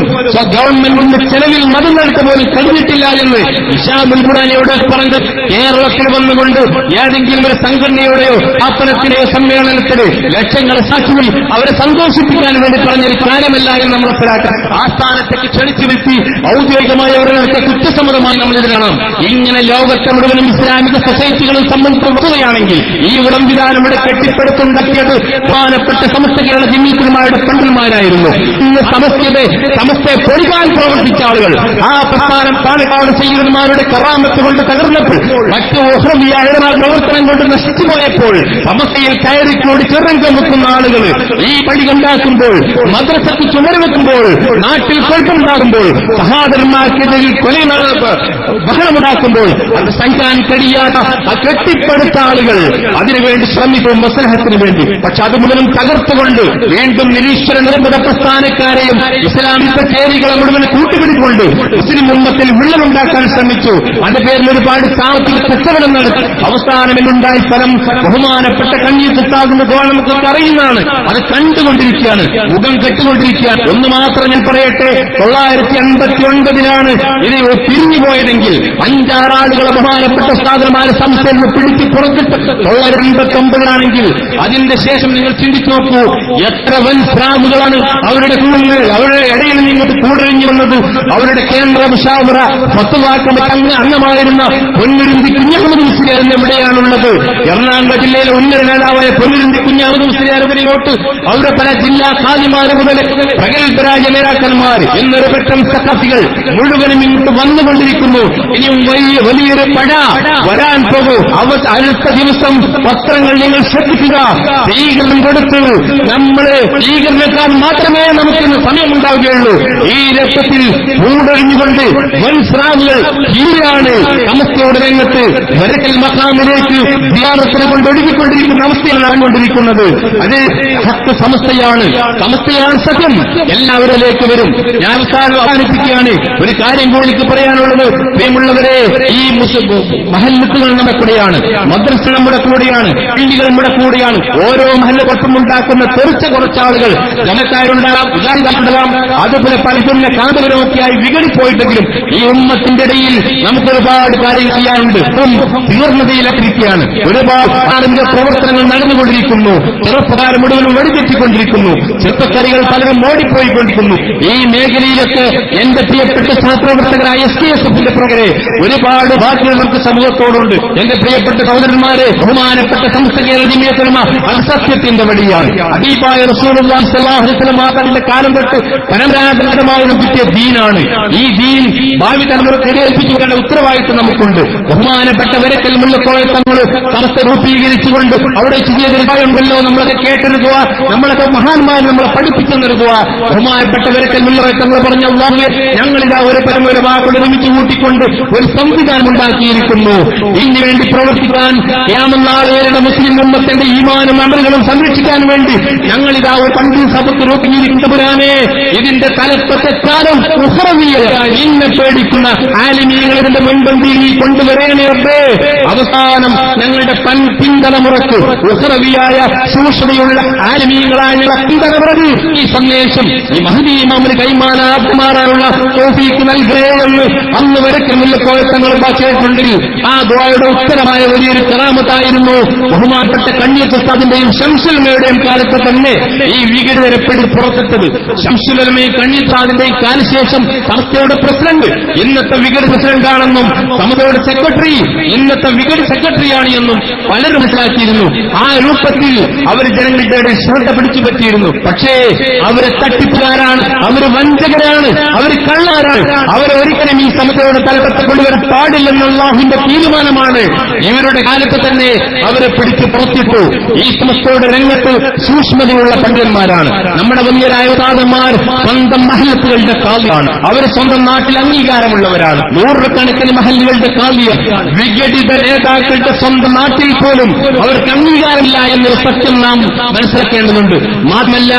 ഗവൺമെന്റിന്റെ ചെലവിൽ മതം നടത്ത പോലും കഴിഞ്ഞിട്ടില്ല എന്ന് ഇഷാ മുൻപുടാനിയോട് പറഞ്ഞത് കേരളത്തിൽ വന്നുകൊണ്ട് ഏതെങ്കിലും ഒരു സംഘടനയുടെയോ സ്ഥാപനത്തിന്റെയോ സമ്മേളനത്തിന് ലക്ഷങ്ങളെ സാക്ഷികൾ അവരെ സന്തോഷിപ്പിക്കാൻ വേണ്ടി പറഞ്ഞൊരു കാര്യമല്ല എന്ന് നമ്മൾ മനസ്സിലാക്കാം ആ സ്ഥാനത്തേക്ക് ക്ഷണിച്ചു വരുത്തി ഔദ്യോഗികമായ അവരുടെ കുറ്റസമ്മതമായി നമ്മൾ ഇതിലാണ് ഇങ്ങനെ ലോകത്തെ മുഴുവനും ഇസ്ലാമിക സൊസൈറ്റികളും സംബന്ധിക്കുകയാണെങ്കിൽ ഈ ഉടംവിധാനം ഇവിടെ കെട്ടിപ്പടുത്തുണ്ടാക്കിയത് പ്രധാനപ്പെട്ട സമസ്ത കേരള ജിമ്മീത്തുമാരുടെ പണ്ടന്മാരായിരുന്നു ഇന്ന് സമസ്തയുടെ സമസ്തയെ പൊളിക്കാൻ പ്രവർത്തിച്ച ആളുകൾ ആ പ്രസ്ഥാനം പാലക്കാട് ചെയ്യുന്നവരുടെ കറാമത്ത് കൊണ്ട് തകർന്നപ്പോൾ മറ്റു ഓഹ്രമിയായ പ്രവർത്തനം കൊണ്ട് നശിച്ചുപോയപ്പോൾ സമസ്തയിൽ കയറിക്കൂടി ചെറുങ്കം വെക്കുന്ന ആളുകൾ ഈ പടി ഉണ്ടാക്കുമ്പോൾ മദ്രസക്ക് ചുമര് വെക്കുമ്പോൾ നാട്ടിൽ കുഴപ്പമുണ്ടാകുമ്പോൾ സഹാദരന്മാർക്കെതിരിൽ കൊല ബഹളമുണ്ടാക്കുമ്പോൾ അത് സഹിക്കാൻ കഴിയാത്ത കെട്ടിപ്പടുത്ത ആളുകൾ അതിനുവേണ്ടി ശ്രമിക്കും മസലഹത്തിന് വേണ്ടി. പക്ഷെ അത് മുഴുവൻ തകർത്തുകൊണ്ട് വീണ്ടും നിരീശ്വര നിർമ്മിത പ്രസ്ഥാനക്കാരെയും ഇസ്ലാമിക ചേരികളെ മുഴുവൻ കൂട്ടുപിടിക്കൊണ്ട് മുസ്ലിം ഉമ്മത്തിൽ വിള്ളലുണ്ടാക്കാൻ ശ്രമിച്ചു. അതിന്റെ പേരിൽ ഒരുപാട് സാമ്പത്തിക കച്ചവടം നടത്തി. അവസാനം ഫലം ബഹുമാനപ്പെട്ട കണ്ണീർത്താകുന്ന നമുക്കൊക്കെ അറിയുന്നതാണ്. അത് കണ്ടുകൊണ്ടിരിക്കുകയാണ്. മുഖം കെട്ടുകൊണ്ടിരിക്കുകയാണ്. ഒന്ന് മാത്രം ഞാൻ പറയട്ടെ തൊള്ളായിരത്തി അൻപത്തി ഒൻപതിലാണ് ഇത് പിരിഞ്ഞുപോയതെങ്കിൽ അഞ്ചാറാളുകളെ ബഹുമാനപ്പെട്ട സ്ഥാപനമാരെ സംസ്ഥാനം പിടിച്ചു പുറത്തിട്ട് തൊള്ളായിരത്തി അൻപത്തി ഒമ്പതിലാണെങ്കിൽ അതിന്റെ ശേഷം നിങ്ങൾ ചിന്തിച്ചു നോക്കൂ എത്ര വൻ ശ്രാമുകളാണ് അവരുടെ കൂടുതൽ അവരുടെ ഇടയിൽ നിന്നിട്ട് കൂടഴിഞ്ഞു വന്നത്. അവരുടെ കേന്ദ്ര മുഷാവറ ഫത്തുവാക്കളുടെ അങ്ങ് അംഗമായിരുന്ന പൊന്നുരുന്തി കുഞ്ഞഹമ്മദ് മുസ്ലിം എവിടെയാണുള്ളത്? എറണാകുളം ജില്ലയിലെ ഉന്നത നേതാവായ പൊന്നുരുന്തി കുഞ്ഞഹമ്മദ് കുഞ്ഞാമത് മുസ്ലിയാരോട്ട് അവരുടെ പല ജില്ലാ കാലിമാര് മുതൽ പ്രഗത്ഭരായ നേതാക്കന്മാർ എന്നൊരു പെട്ടെന്ന് സഖാഫികൾ മുഴുവനും ഇങ്ങോട്ട് വന്നുകൊണ്ടിരിക്കുന്നു. ഇനിയും വലിയ വലിയൊരു പഴ വരാൻ പോകൂ. അവ അടുത്ത ദിവസം പത്രങ്ങൾ നിങ്ങൾ ശ്രദ്ധിക്കുക. സ്വീകരണം കൊടുത്തു നമ്മൾ സ്വീകരണക്കാർ മാത്രമേ നമുക്കിന്ന് സമയമുണ്ടാവുകയുള്ളൂ. ഈ രക്തത്തിൽ മൂടൊഴിഞ്ഞുകൊണ്ട് വൻസ്രാവുകൾ ഈരാണ് സമസ്തയുടെ രംഗത്ത് വരക്കൽ മക്കാമിലേക്ക് ധ്യാനത്തിനെ കൊണ്ട് ഒഴുകിക്കൊണ്ടിരിക്കുന്ന അവസ്ഥയാണ് നടന്നുകൊണ്ടിരിക്കുന്നത് അത് ഹക്ക് സമസ്തയാണ്. സമസ്തയാണ് സത്യം. എല്ലാവരിലേക്ക് വരും. ഞാൻ അവസാനം അവസാനിപ്പിക്കുകയാണ്. ഒരു കാര്യം കൂടി പറയാനുള്ളത്. പ്രിയമുള്ളവരെ ഈ മഹല്ലത്തുകൾ നമ്മുടെ കൂടെയാണ്. മദ്രസ നമ്മുടെ കൂടെയാണ്. പള്ളികൾ നമ്മുടെ കൂടെയാണ്. ഓരോ മഹല്ല കുഴപ്പമുണ്ടാക്കുന്ന തെറിച്ച കുറച്ചാളുകൾ ജനക്കാരുണ്ടാകാം വികാരികളുണ്ടാകാം അതുപോലെ പലതുന്ന കാന്തപരമൊക്കെയായി വിഘടിപ്പോയിട്ടെങ്കിലും ഈ ഉമ്മത്തിന്റെ ഇടയിൽ നമുക്ക് ഒരുപാട് കാര്യങ്ങൾ ചെയ്യാനുണ്ട്. തീർന്നതയിലെത്തിരിക്കുകയാണ് ഒരുപാട് പ്രവർത്തനങ്ങൾ നടന്നുകൊണ്ടിരിക്കുന്നു ചെറുപ്പകാലം മുഴുവനും വെടിതെറ്റിക്കൊണ്ടിരിക്കുന്നു. ചെറുപ്പക്കാരികൾ പലരും ഓടിപ്പോയിക്കൊണ്ടിരിക്കുന്നു. ഈ മേഖലയിലൊക്കെ എന്റെ പ്രിയപ്പെട്ട സഹപ്രവർത്തകരായ എസ് കെ എസ് എഫിന്റെ പ്രകരെ ഒരുപാട് ബാധ്യത നമുക്ക് സമൂഹത്തോടുണ്ട്. എന്റെ പ്രിയപ്പെട്ട സഹോദരന്മാരെ ബഹുമാനപ്പെട്ട സംസ്ഥ സത്യത്തിന്റെ വഴിയാണ്. അദീപായ റസൂലുള്ളാഹിന്റെ കാലം തൊട്ട് പരമ്പരാഗതമായി കിട്ടിയ ദീനാണ്. ഈ ദീൻ ഭാവി തലമുറയ്ക്ക് ഏൽപ്പിച്ചുകൊണ്ട ഉത്തരവാദിത്വം നമുക്കുണ്ട്. ബഹുമാനപ്പെട്ട വരക്കൽ മുല്ലക്കോളെ തങ്ങൾ സംസ്ഥ രൂപീകരിച്ചുകൊണ്ട് അവിടെ ചെയ്തിരുന്നല്ലോ നമ്മളൊക്കെ കേട്ടെടുക്കുക നമ്മളൊക്കെ മഹാന്മാർ നമ്മളെ പഠിപ്പിച്ചു ബഹുമാനപ്പെട്ടവരൊക്കെ ബഹുമാനപ്പെട്ട വരക്കൽ മുല്ലറെ പറഞ്ഞ അള്ളാഹുവെ ഞങ്ങളിതാ ഒരു പരമൊരു വാക്കുകൾ ഒരുമിച്ച് കൂട്ടിക്കൊണ്ട് ഒരു സംവിധാനം ഉണ്ടാക്കിയിരിക്കുന്നു. ഇതിനുവേണ്ടി പ്രവർത്തിക്കാൻ ക്യാമനാളുകളുടെ മുസ്ലിം ഉമ്മത്തിന്റെ ഈമാനും അമലുകളും സംരക്ഷിക്കാൻ വേണ്ടി ഞങ്ങളിതാ ഒരു പണ്ഡിത സഭത്ത് രൂപീകരിക്കുന്നവരാനെ ഇതിന്റെ തലപ്പത്തെ കാലം ഇന്നെ പേടിക്കുന്ന ആലിമീങ്ങൾ ഇതിന്റെ മുൻപന്തിയിൽ നീ കൊണ്ടുവരേണ്ടേ അവസാനം ഞങ്ങളുടെ പൻ ഉഹ്റവിയായ സൂക്ഷ്മതയുള്ള ആലമീങ്ങളായ പിന്തലമുറക്ക് ഈ സന്ദേശം ഈ മഹദീ ഇമാമിന് കൈമാറാനുള്ള തോഫീക്ക് നൽകുകയെന്ന് അന്ന് വരയ്ക്ക് മുല്ലക്കോഴത്തങ്ങൾ ബാക്കിയിട്ടുണ്ടെങ്കിൽ ആ ദ്വായുടെ ഉത്തരമായ വലിയൊരു കറാമത്തായിരുന്നു ബഹുമാനപ്പെട്ട കണ്ണിയത്തുസ്താദിന്റെയും ശംസുലമയുടെയും കാലത്ത് തന്നെ ഈ വികടിതരപ്പെടി പുറത്തിട്ടത് ശംസുലമയും കണ്ണിയത്താദിന്റെയും കാലശേഷം സംസ്ഥയുടെ പ്രസിഡന്റ് ഇന്നത്തെ വികടി പ്രസിഡന്റാണെന്നും സമതയുടെ സെക്രട്ടറി ഇന്നത്തെ വികടി സെക്രട്ടറിയാണ് എന്നും പലരും മനസ്സിലാക്കിയിരുന്നു. ആ രൂപത്തിൽ അവർ ജനങ്ങളുടെ ഇടയിൽ ശ്രദ്ധ പിടിച്ചു പറ്റിയിരുന്നു. പക്ഷേ അവരെ തട്ടിപ്പുകാരാണ് അവർ വഞ്ചകരാണ് അവർ കള്ളാരാണ്. അവരൊരിക്കലും ഈ സമൂഹയുടെ തലപ്പത്ത് കൊണ്ടുവരാൻ പാടില്ലെന്നുള്ളാഹിന്റെ തീരുമാനമാണ്. ഇവരുടെ കാലത്ത് തന്നെ അവരെ പിടിച്ച് പുറത്തിട്ടു. ഈ സമസ്തയുടെ രംഗത്ത് സൂക്ഷ്മതയുള്ള പണ്ഡിതന്മാരാണ്. നമ്മുടെ വലിയരായ ഉദാതന്മാർ സ്വന്തം മഹലത്തുകളുടെ കാലിയാണ് അവർ സ്വന്തം നാട്ടിൽ അംഗീകാരമുള്ളവരാണ്. നൂറുകണക്കിന് മഹലുകളുടെ കാലിയാണ് വിഘടിത നേതാക്കളുടെ സ്വന്തം നാട്ടിൽ പോലും അവർക്ക് അംഗീകാരമില്ല എന്നൊരു സത്യം നാം മനസ്സിലാക്കേണ്ടതുണ്ട്. മാത്രമല്ല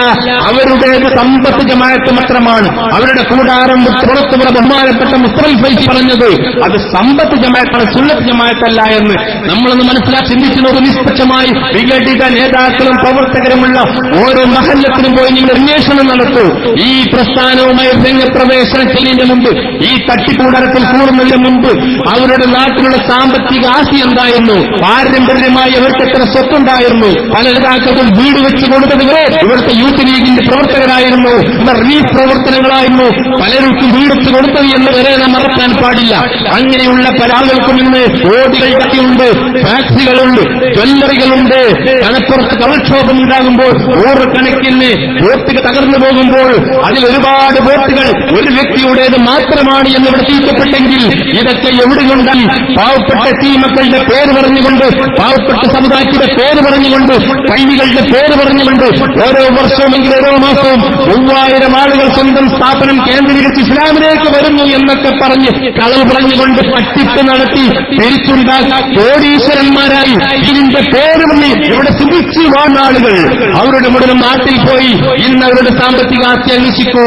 അവരുടേത് സമ്പത്ത് ജമായത്ത് മാത്രമാണ്. അവരുടെ കൂടാരം പുറത്തുള്ള ബഹുമാനപ്പെട്ട മുസ്ലിം ഫൈസി പറഞ്ഞത് അത് സമ്പത്ത് ജമായത്താണ് സുന്നത്ത് ജമായത്തല്ല എന്ന്. നമ്മളൊന്ന് മനസ്സിലാക്കി ചിന്തിച്ചു നോക്കും നിഷ്പക്ഷമായി വിഘടിത നേതാക്കളും പ്രവർത്തകരുമുള്ള ഓരോ മഹല്ലത്തിനും പോയി നിങ്ങൾ അന്വേഷണം നടത്തൂ. ഈ പ്രസ്ഥാനവുമായി രംഗപ്രവേശനം ചെയ്യുന്നതിന് മുമ്പ് ഈ തട്ടിക്കൂടാരത്തിൽ കൂടുന്നതിന് മുമ്പ് അവരുടെ നാട്ടിലുള്ള സാമ്പത്തിക ആസ്തി എന്തായിരുന്നു? പാരമ്പര്യമായി അവർക്ക് എത്ര സ്വത്തുണ്ടായിരുന്നു പല നേതാക്കൾക്കും വീട് വെച്ച് കൊടുത്തത് വരെ ഇവിടുത്തെ യൂത്ത് ലീഗിന്റെ പ്രവർത്തകരായിരുന്നു. റിലീഫ് പ്രവർത്തനങ്ങളായിരുന്നു. പലർക്കും വീട് വെച്ച് കൊടുത്തത് എന്ന് വരെ നാം മറക്കാൻ പാടില്ല. അങ്ങനെയുള്ള പല ആളുകൾക്കും ഇന്ന് ഓടികൾ കത്തിയുണ്ട് ഫാക്ടറികളുണ്ട് ജ്വല്ലറികളുണ്ട്. കണപ്പുറത്ത് കളക്ഷോഭം ഉണ്ടാകുമ്പോൾ നൂറുകണക്കിന് ബോട്ടുകൾ തകർന്നു പോകുമ്പോൾ അതിൽ ഒരുപാട് ബോട്ടുകൾ ഒരു വ്യക്തിയുടേത് മാത്രമാണ് എന്ന് ഇവിടെ തീർക്കപ്പെട്ടെങ്കിൽ ഇതൊക്കെ എവിടെ കൊണ്ടാൽ പാവപ്പെട്ട ടീമക്കളുടെ പേര് പറഞ്ഞുകൊണ്ട് പാവപ്പെട്ട സമുദായത്തിന്റെ പേര് പേര് പറഞ്ഞുകൊണ്ട് പള്ളികളുടെ പേര് പറഞ്ഞുകൊണ്ട് ഓരോ വർഷവുമെങ്കിലും ഓരോ മാസവും മൂവായിരം ആളുകൾ സ്വന്തം സ്ഥാപനം കേന്ദ്രീകരിച്ച് ഇസ്ലാമിലേക്ക് വരുന്നു എന്നൊക്കെ പറഞ്ഞ് കളവ് പറഞ്ഞുകൊണ്ട് പട്ടിപ്പ് നടത്തി തിരിച്ചുണ്ടാക്കി കോടീശ്വരന്മാരായി ഇതിന്റെ പേര് പറഞ്ഞ് ഇവിടെ സുഖിച്ചു വന്ന ആളുകൾ. അവരുടെ മുഴുവൻ നാട്ടിൽ പോയി ഇന്ന് അവരുടെ സാമ്പത്തിക ആസ്തി അന്വേഷിക്കൂ.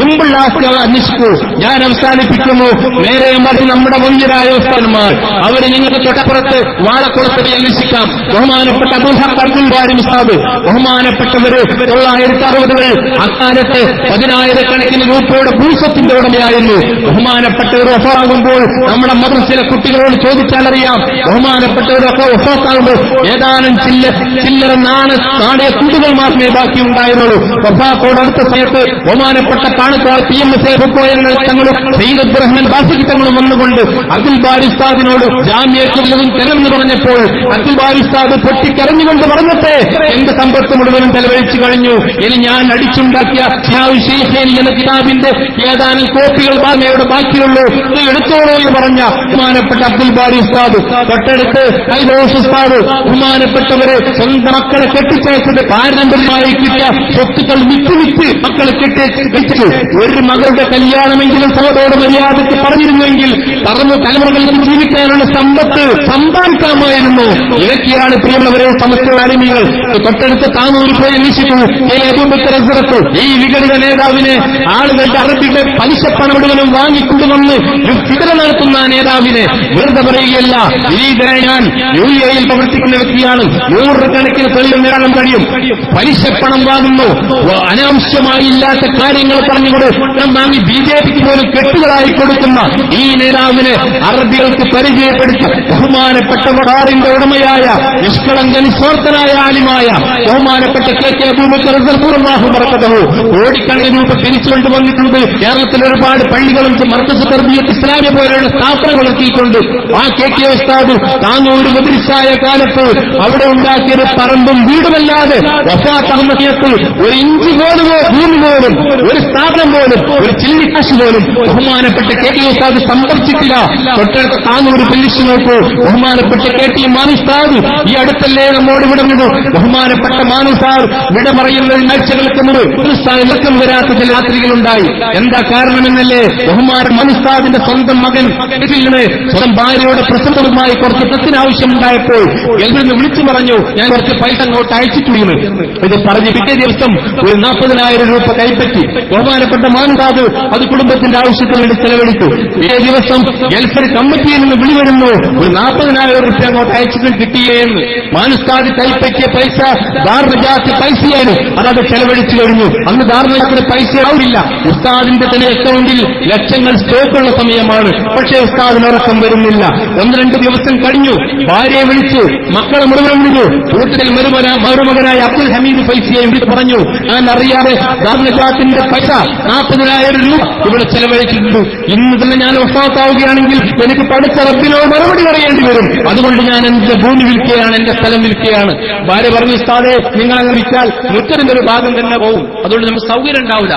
മുമ്പുള്ള ആസ്തി അന്വേഷിക്കൂ. ഞാൻ അവസാനിപ്പിക്കുന്നു. നേരെ മറിച്ച് നമ്മുടെ മുന്നിലായ ഉസ്താന്മാർ അവർ നിങ്ങൾക്ക് തൊട്ടപ്പുറത്ത് വാഴക്കുളത്തിൽ അന്വേഷിക്കാം. ബഹുമാനപ്പെട്ട അബുൽ ഹക്ക് അബ്ദുൽ ബാരി മുസ്താബ് ബഹുമാനപ്പെട്ടവര് തൊള്ളായിരത്തി അറുപതുകൾ അക്കാലത്ത് പതിനായിരക്കണക്കിന് രൂപയുടെ ഭൂസത്തിന്റെ ഉടമയായിരുന്നു. ബഹുമാനപ്പെട്ടവർ ഒഫാകുമ്പോൾ നമ്മുടെ മദ്രസിലെ കുട്ടികളോട് ചോദിച്ചാലറിയാം ബഹുമാനപ്പെട്ടവരൊക്കെ ഒഫാക്കാകുമ്പോൾ ഏതാനും ചില്ല ചില്ലറ നാണ നാണയ കുട്ടികൾ മാത്രമേ ബാക്കി ഉണ്ടായിരുന്നുള്ളൂ. ഒഫാക്കോട് അടുത്ത സമയത്ത് ബഹുമാനപ്പെട്ട പാണക്കാർ പി എം എസ് തങ്ങളും സയ്യിദ് അബ്ദുറഹ്മാൻ ബാസിക് തങ്ങളും വന്നുകൊണ്ട് അബ്ദുൽ ബാരിസ്താദിനോട് ജാമ്യത്തുള്ളതും തെരഞ്ഞു പറഞ്ഞപ്പോൾ അബ്ദുൽ ബാരിസ്താദ് പൊട്ടിക്കരഞ്ഞുകൊണ്ട് പറഞ്ഞിട്ട് എന്റെ സമ്പത്ത് മുഴുവനും ചെലവഴിച്ചു കഴിഞ്ഞു? ഇനി ഞാൻ അടിച്ചുണ്ടാക്കിയ എന്ന കിതാബിന്റെ ഏതാനും കോപ്പികൾ ഇവിടെ ബാക്കിയുള്ളൂ. ഇത് എടുത്തോളൂ എന്ന് പറഞ്ഞ ബഹുമാനപ്പെട്ട അബ്ദുൽ ബാരി ഉസ്താദ്. തൊട്ടടുത്ത് ഐദോസ് ഉസ്താദ് ബഹുമാനപ്പെട്ടവരെ സ്വന്തം മക്കളെ കെട്ടിച്ചയച്ചത് പാരമ്പര്യമായി കിട്ടിയ സ്വത്തുക്കൾ വിറ്റ് വിറ്റ് മക്കളെ കെട്ടിച്ചു ഒരു മകളുടെ കല്യാണമെങ്കിലും സഹോദരോട് മര്യാദയ്ക്ക് പറഞ്ഞിരുന്നെങ്കിൽ പറഞ്ഞു തലമുറകൾക്ക് ജീവിക്കാനുള്ള സമ്പത്ത് സമ്പാദിക്കാമായിരുന്നു. ഇതൊക്കെയാണ് പ്രിയമുള്ളവരെ സമസ്ത അടിമകൾ തൊട്ടടുത്ത് താനൂർ പോയി കെ അബൂബക്കർ ഈ വിഘടിത നേതാവിനെ ആളുകളുടെ അറബിയുടെ പലിശ പണമിടുകളും വാങ്ങിക്കൊണ്ടുവന്ന് വിതര നടത്തുന്ന നേതാവിനെ വെറുതെ പറയുകയല്ല. വിനീതനായ ഞാൻ യു എയിൽ പ്രവർത്തിക്കുന്ന വ്യക്തിയാണ്. നൂറുകണക്കിന് തെളിവ് നേടാൻ കഴിയും. പലിശപ്പണം വാങ്ങുന്നു. അനാവശ്യമായി ഇല്ലാത്ത കാര്യങ്ങൾ പറഞ്ഞുകൊണ്ട് വാങ്ങി ബി ജെ പിക്ക് പോലും കെട്ടുകളായി കൊടുക്കുന്ന ഈ നേതാവിനെ അറബികൾക്ക് പരിചയപ്പെടുത്തി ബഹുമാനപ്പെട്ട വടാറിന്റെ ഉടമയായ നിഷ്കളങ്ക നിസ്വാർത്ഥനായ ആലിമായ ബഹുമാനപ്പെട്ട കെ കെ അബൂബക്കർ റളിയല്ലാഹു ബറക്കതഹു കോടിക്കണക്കിന് രൂപ തിരിച്ചുകൊണ്ട് വന്നിട്ടുണ്ട് കേരളത്തിൽ ഒരുപാട് പള്ളികളും മർക്കസ് തർബിയത്ത് ഇസ്ലാമിയ പോലെയുള്ള സ്ഥാപനങ്ങൾ എത്തിയിട്ടുണ്ട് ആ കെ കെ ഉസ്താദ് താനൂര് മദ്രസായ കാലത്ത് അവിടെ ഉണ്ടാക്കിയത് പറമ്പും വീടുമല്ലാതെ വഫാത്ത് ഒരു ഇഞ്ച് പോലും ഭൂമി പോലും ഒരു സ്ഥാപനം പോലും ഒരു ചില്ലിക്കാശ് പോലും ബഹുമാനപ്പെട്ട കെ ടി ഉസ്താദ് സന്ദർശിച്ചില്ല. തൊട്ടടുത്ത പില്ലിച്ചു നോക്കൂ. ബഹുമാനപ്പെട്ട കെ ടി മാനുസ്താദ് ഈ അടുത്തല്ലേ നമ്മോട് വിടുന്നത്? ബഹുമാനപ്പെട്ട മാനുസാർ വിട പറയുന്ന ആഴ്ചകൾക്ക് മുമ്പ് സ്ഥലത്തും വരാത്ത ചില രാത്രികളുണ്ടായി. എന്താ കാരണമെന്നല്ലേ? ബഹുമാന മനുസാദിന്റെ സ്വന്തം മകൻ സ്വന്തം ഭാര്യയുടെ പ്രസംഗവുമായി കുറച്ച് പ്രശ്ന ആവശ്യമുണ്ടായപ്പോൾ എൽവിന്ന് വിളിച്ചു പറഞ്ഞു ഞാൻ കുറച്ച് പൈസ അങ്ങോട്ട് അയച്ചിട്ടുണ്ട് ഇത് പറഞ്ഞ് പിറ്റേ ദിവസം ഒരു നാൽപ്പതിനായിരം രൂപ കൈപ്പറ്റി ബഹുമാനപ്പെട്ട മാനുസാദ് അത് കുടുംബത്തിന്റെ ആവശ്യത്തിന് വേണ്ടി ചെലവഴിച്ചു. പിറ്റേ ദിവസം ഗൾഫർ കമ്മിറ്റിയിൽ നിന്ന് വിളി വരുന്നു ഒരു നാൽപ്പതിനായിരം രൂപ അങ്ങോട്ട് അയച്ചിട്ട് മാനുസ്താദ് കൈപ്പറ്റിയ പൈസ ധാർമ്മജാത്ത് പൈസയാണ് അതത് ചെലവഴിച്ചു കഴിഞ്ഞു. അന്ന് ധാർമ്മജാത്തിന് പൈസ ആവില്ല ഉസ്താദിന്റെ തന്നെ അക്കൗണ്ടിൽ ലക്ഷങ്ങൾ സ്റ്റോക്കുള്ള സമയമാണ്. പക്ഷേ ഉസ്താദിന് ഉറക്കം വരുന്നില്ല. ഒന്ന് രണ്ട് ദിവസം കഴിഞ്ഞു. ഭാര്യയെ വിളിച്ചു. മക്കളെ മുഴുവൻ വിളിച്ചു. മരുമന മരുമകനായ അബ്ദുൽ ഹമീദ് പൈസയെ വിളിച്ച് പറഞ്ഞു ഞാൻ അറിയാതെ ധാർമ്മജാത്തിന്റെ പൈസ നാൽപ്പതിനായിരം രൂപ ഇവിടെ ചെലവഴിച്ചിട്ടുണ്ട്. ഇന്ന് തന്നെ ഞാൻ ഒഫാത്താവുകയാണെങ്കിൽ എനിക്ക് പഠിച്ച റബ്ബിനോട് മറുപടി പറയേണ്ടി വരും. അതുകൊണ്ട് ഞാൻ എന്റെ ഭൂമി വിൽക്കുകയാണ് എന്റെ സ്ഥലം വിൽക്കുകയാണ്. ഭാര്യ പറഞ്ഞു സ്ഥാതെ നിങ്ങൾ അങ്ങ് വിറ്റാൽ മുറ്റതിന്റെ ഒരു ഭാഗം തന്നെ പോകും അതുകൊണ്ട് നമുക്ക് സൗകര്യം ഉണ്ടാവില്ല.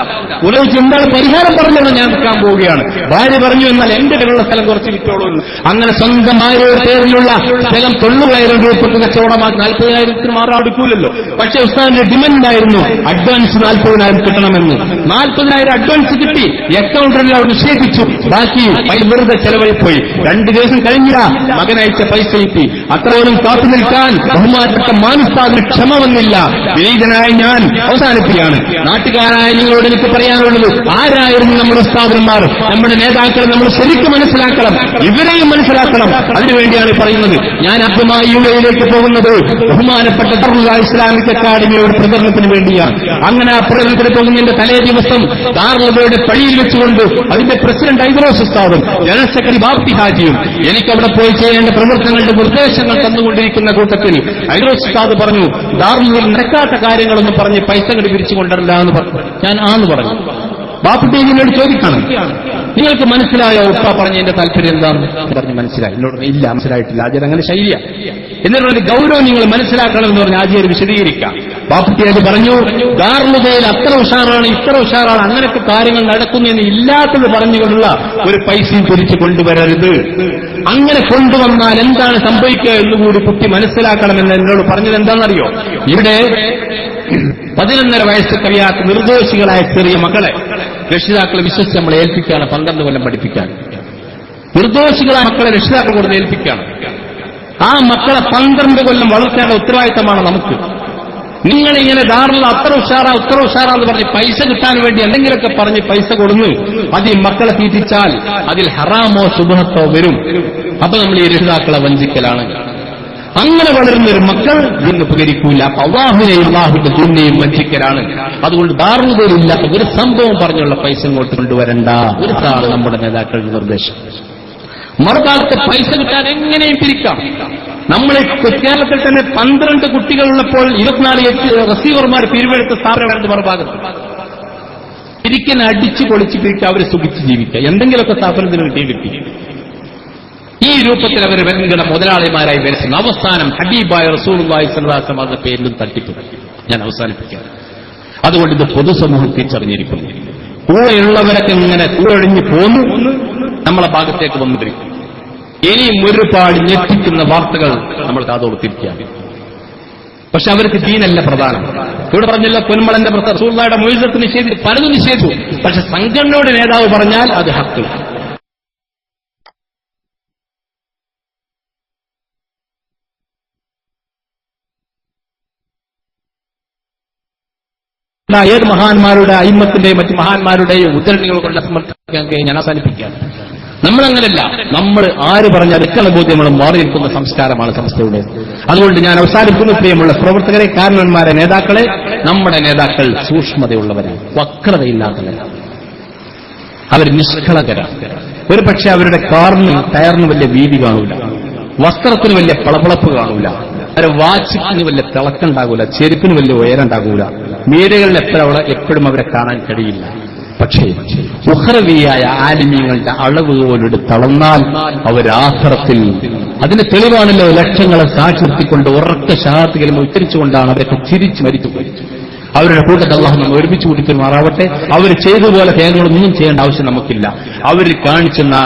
ഉലവിച്ച് എന്താണ് പരിഹാരം പറഞ്ഞത് ഞാൻ വിൽക്കാൻ പോവുകയാണ്. ഭാര്യ പറഞ്ഞു എന്നാൽ എന്റെ പേരുള്ള സ്ഥലം കുറച്ച് വിറ്റോളൂ. അങ്ങനെ സ്വന്തം ഭാര്യയുടെ പേരിലുള്ള സ്ഥലം തൊണ്ണൂറായിരം രൂപയ്ക്ക് കച്ചവടമാക്കി നാൽപ്പതിനായിരത്തിന് മാറാൻ എടുക്കൂലല്ലോ പക്ഷെ ഉസ്താദിന്റെ ഡിമാൻഡ് ആയിരുന്നു അഡ്വാൻസ് നാൽപ്പതിനായിരം കിട്ടണമെന്ന്. നാൽപ്പതിനായിരം അഡ്വാൻസ് കിട്ടി. അക്കൗണ്ടിൽ അവർ നിഷേധിച്ചു. ബാക്കി വെറുതെ ചെലവഴിപ്പോയി രണ്ടു ദിവസം കഴിഞ്ഞില്ല മകൻ അയച്ച പൈസ കിട്ടി. അത്രയോളം കാത്തു നിൽക്കാൻ ബഹുമാനപ്പെട്ട മാനുസ്താദിന് ക്ഷമ വന്നില്ല. വിനീതനായ ഞാൻ അവസാനിപ്പിക്കുകയാണ്. നാട്ടുകാരായ നിങ്ങളോട് എനിക്ക് പറയാനുള്ളത് ആരായിരുന്നു നമ്മുടെ ഉസ്താദന്മാർ? നമ്മുടെ നേതാക്കളെ നമ്മൾ ശരിക്കും മനസ്സിലാക്കണം. ഇവരെയും മനസ്സിലാക്കണം. അതിനുവേണ്ടിയാണ് പറയുന്നത്. ഞാൻ ആദ്യമായി യുവയിലേക്ക് പോകുന്നത് ബഹുമാനപ്പെട്ട ഇസ്ലാമിക് അക്കാദമിയുടെ പ്രചരണത്തിന് വേണ്ടിയാണ്. അങ്ങനെ ആ പ്രചരണത്തിന് പോകുന്നതിന്റെ തലേ ദിവസം ദാർലബയുടെ പഴിയിൽ വെച്ചുകൊണ്ട് അതിന്റെ പ്രസിഡന്റ് ഐദ്രോസ് ഉസ്താദും ജനറൽ സെക്രട്ടറി ബാപ്തി ഹാജിയും എനിക്ക് അവിടെ പോയി ചെയ്യേണ്ട പ്രവർത്തനങ്ങളുടെ നിർദ്ദേശങ്ങൾ തന്നുകൊണ്ടിരിക്കുന്ന കൂട്ടത്തിൽ ഐദ്രോസ് ഉസ്താദ് പറഞ്ഞു ദാർലുവിൽ നടക്കാത്ത കാര്യങ്ങളൊന്നും പറഞ്ഞ് പൈസ കടി പിരിച്ചു കൊണ്ടല്ല എന്ന് പറഞ്ഞു ഞാൻ ആന്ന് പറഞ്ഞു. ബാപ്പുട്ടി എന്നോട് ചോദിക്കണം. നിങ്ങൾക്ക് മനസ്സിലായോ? ഉപ്പ പറഞ്ഞ എന്റെ താല്പര്യം എന്താണ് പറഞ്ഞ് മനസ്സിലായി. എന്നോട് ഇല്ല മനസ്സിലായിട്ടില്ല. ആചാരം അങ്ങനെ ശൈലിയ എന്നിട്ട് ഒരു ഗൗരവം നിങ്ങൾ മനസ്സിലാക്കണം എന്ന് പറഞ്ഞ് ആചാര്യ വിശദീകരിക്കാം. ബാപ്പുട്ടിയാജ് പറഞ്ഞു ദാർമുദയിൽ അത്ര ഉഷാറാണ് ഇത്ര ഉഷാറാണ് അങ്ങനെയൊക്കെ കാര്യങ്ങൾ നടക്കുന്നു എന്ന് ഇല്ലാത്തത് പറഞ്ഞുകൊണ്ടുള്ള ഒരു പൈസയും തിരിച്ചു കൊണ്ടുവരരുത്. അങ്ങനെ കൊണ്ടുവന്നാൽ എന്താണ് സംഭവിക്കുക എന്നുകൂടി കുട്ടി മനസ്സിലാക്കണമെന്ന് എന്നോട് പറഞ്ഞത് എന്താണെന്നറിയോ? ഇവിടെ പതിനൊന്നര വയസ്സ് കഴിയാത്ത നിർദോഷികളായ ചെറിയ മക്കളെ രക്ഷിതാക്കളെ വിശ്വസിച്ച് നമ്മളെ ഏൽപ്പിക്കുകയാണ് പന്ത്രണ്ട് കൊല്ലം പഠിപ്പിക്കാൻ. നിർദോഷികളായ മക്കളെ രക്ഷിതാക്കൾ കൊടുത്ത് ഏൽപ്പിക്കുകയാണ്. ആ മക്കളെ പന്ത്രണ്ട് കൊല്ലം വളർത്തേണ്ട ഉത്തരവാദിത്തമാണ് നമുക്ക്. നിങ്ങൾ ഇങ്ങനെ ധാരണ അത്ര ഉഷാറ ഉത്തര ഉഷാറ എന്ന് പറഞ്ഞ് പൈസ കിട്ടാൻ വേണ്ടി എന്തെങ്കിലുമൊക്കെ പറഞ്ഞ് പൈസ കൊടുന്നു അത് ഈ മക്കളെ തീറ്റിച്ചാൽ അതിൽ ഹറാമോ സുബഹത്തോ വരും. അപ്പൊ നമ്മൾ ഈ രക്ഷിതാക്കളെ വഞ്ചിക്കലാണ്. അങ്ങനെ വളരുന്ന ഒരു മക്കൾ ഇതിന് ഉപകരിക്കൂല. അപ്പൊ അള്ളാഹുനെയും അള്ളാഹുന്റെ ദുന്നെയും വഞ്ചിക്കലാണ്. അതുകൊണ്ട് ധാർമ്മികയില്ലാത്ത ഒരു സംഭവം പറഞ്ഞുള്ള പൈസ ഇങ്ങോട്ട് കൊണ്ടുവരണ്ട. ഒരു സാറ് നമ്മുടെ നേതാക്കളുടെ നിർദ്ദേശം. മറുഭാഗത്ത് പൈസ കിട്ടാൻ എങ്ങനെയും പിരിക്കാം. നമ്മൾ കേരളത്തിൽ തന്നെ പന്ത്രണ്ട് കുട്ടികളുള്ളപ്പോൾ ഇരുപത്തിനാല് റിസീവർമാർ പിരിവെടുത്ത സ്ഥാപനം മറുഭാഗത്ത്. പിരിക്കാൻ അടിച്ചു പൊളിച്ച് പിരിക്കുക അവർ സുഖിച്ച് ജീവിക്കുക. എന്തെങ്കിലുമൊക്കെ സ്ഥാപനത്തിന് കിട്ടി ഈ രൂപത്തിൽ അവർ വൻകിട മുതലാളിമാരായി വരുത്തുന്നു അവസാനം ഹബീബായ റസൂലുള്ളാഹി അലൈഹി വസല്ലം പേരിലും തട്ടിപ്പ്. ഞാൻ അവസാനിപ്പിക്കാം. അതുകൊണ്ട് ഇത് പൊതുസമൂഹം തിരിച്ചറിഞ്ഞിരിക്കുന്നു കൂടെയുള്ളവരൊക്കെ ഇങ്ങനെ കൂടൊഴിഞ്ഞു പോന്നു. നമ്മളെ ഭാഗത്തേക്ക് വന്നിരിക്കും ഇനിയും ഒരുപാട് ഞെട്ടിക്കുന്ന വാർത്തകൾ നമ്മൾ കാതോർത്തിരിക്കുകയാണ് പക്ഷെ അവർക്ക് ദീനല്ല പ്രധാനം. ഇവിടെ പറഞ്ഞല്ലോ പൊന്മളന്റെ റസൂള്ളയുടെ മൊയ്സത്ത് നിഷേധിച്ചു പലതും നിഷേധിച്ചു. പക്ഷെ സംഘടനയുടെ നേതാവ് പറഞ്ഞാൽ അത് ഹക്ക് ആ ഏത് മഹാന്മാരുടെ അയിമത്തിന്റെയും മറ്റ് മഹാന്മാരുടെയും ഉദ്ധരണികൾ കൊണ്ട് സമർത്ഥിക്കാൻ ഞാൻ അവസാനിപ്പിക്കുകയാണ്. നമ്മളങ്ങനല്ല. നമ്മൾ ആര് പറഞ്ഞാൽ എത്ര ബോധ്യങ്ങളും നമ്മൾ മാറി നിൽക്കുന്ന സംസ്കാരമാണ് സംസ്ഥയുടെ അതുകൊണ്ട് ഞാൻ അവസാനിക്കുന്ന പ്രിയമുള്ള പ്രവർത്തകരെ കാരണന്മാരെ നേതാക്കളെ നമ്മുടെ നേതാക്കൾ സൂക്ഷ്മതയുള്ളവരാണ് വക്രതയില്ലാത്തവരാണ് അവർ നിഷ്കളകരാണ് ഒരു പക്ഷെ അവരുടെ കാറിന് ടയറിന് വലിയ വീതി കാണൂല. വസ്ത്രത്തിന് വലിയ പളപളപ്പ് കാണൂല. അവരെ വാച്ചിന് വലിയ തിളക്കുണ്ടാകൂല ചെരുപ്പിന് വലിയ ഉയരം ഉണ്ടാകൂല. മീരകളിൽ എപ്പോഴും എപ്പോഴും അവരെ കാണാൻ കഴിയില്ല. പക്ഷേ മുഹറവിയായ ആലിമ്യങ്ങളുടെ അളവ് പോലെടുത്ത് തളർന്നാൽ അവരാഹ്റത്തിൽ അതിന് തെളിവാണല്ലോ ലക്ഷങ്ങളെ സാക്ഷിർത്തിക്കൊണ്ട് ഉറക്ക ശാത്തികളും ഉച്ചരിച്ചുകൊണ്ടാണ് അവരൊക്കെ ചിരിച്ചു മരിച്ചു അവരുടെ കൂട്ടത്തിൽ അള്ളാഹു നമ്മൾ ഒരുമിച്ച് കൂട്ടിത്തരുമാറാവട്ടെ അവർ ചെയ്തതുപോലെ തേങ്ങളൊന്നും ചെയ്യേണ്ട ആവശ്യം നമുക്കില്ല. അവർ കാണിച്ചെന്ന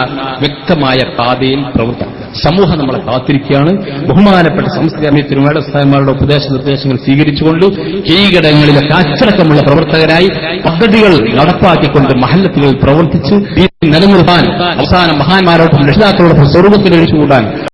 വ്യക്തമായ പാതയിൽ പ്രവർത്തനം സമൂഹം നമ്മളെ കാത്തിരിക്കുകയാണ്. ബഹുമാനപ്പെട്ട സംസ്കാരം തിരുമേടസ്ഥാന്മാരുടെ ഉപദേശ നിർദ്ദേശങ്ങൾ സ്വീകരിച്ചുകൊണ്ട് കീഴടങ്ങളിലൊക്കെ അച്ചടക്കമുള്ള പ്രവർത്തകരായി പദ്ധതികൾ നടപ്പാക്കിക്കൊണ്ട് മഹല്ലത്തുകളിൽ പ്രവർത്തിച്ച് ഈ നിലനിർത്താൻ അവസാനം മഹാന്മാരോടും രക്ഷിതാക്കളോടൊപ്പം സ്വർഗത്തിൽ ഒഴിച്ചുകൂടാൻ